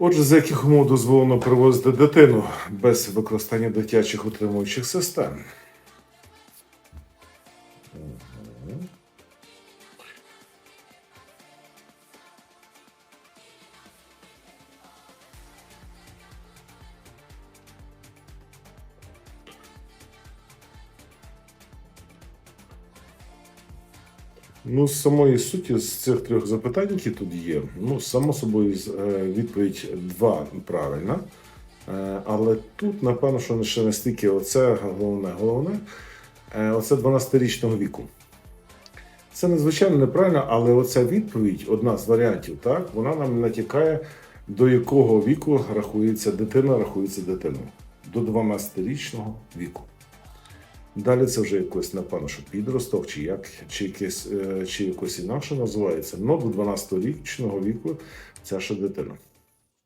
Отже, за яких умов дозволено привозити дитину без використання дитячих утримуючих систем? Ну, з самої суті, з цих трьох запитань, які тут є, ну, само собою, е, відповідь два правильна. Е, Але тут, напевно, що ще не оце головне, головне, е, оце 12-річного віку. Це надзвичайно неправильно, але оця відповідь, одна з варіантів, так, вона нам натякає, до якого віку рахується дитина, рахується дитиною. До 12-річного віку. Далі це вже якось, напевно, що підросток, чи як, чи якесь, е, чи якось інакше називається. Ну, до 12-річного віку ця ще дитина.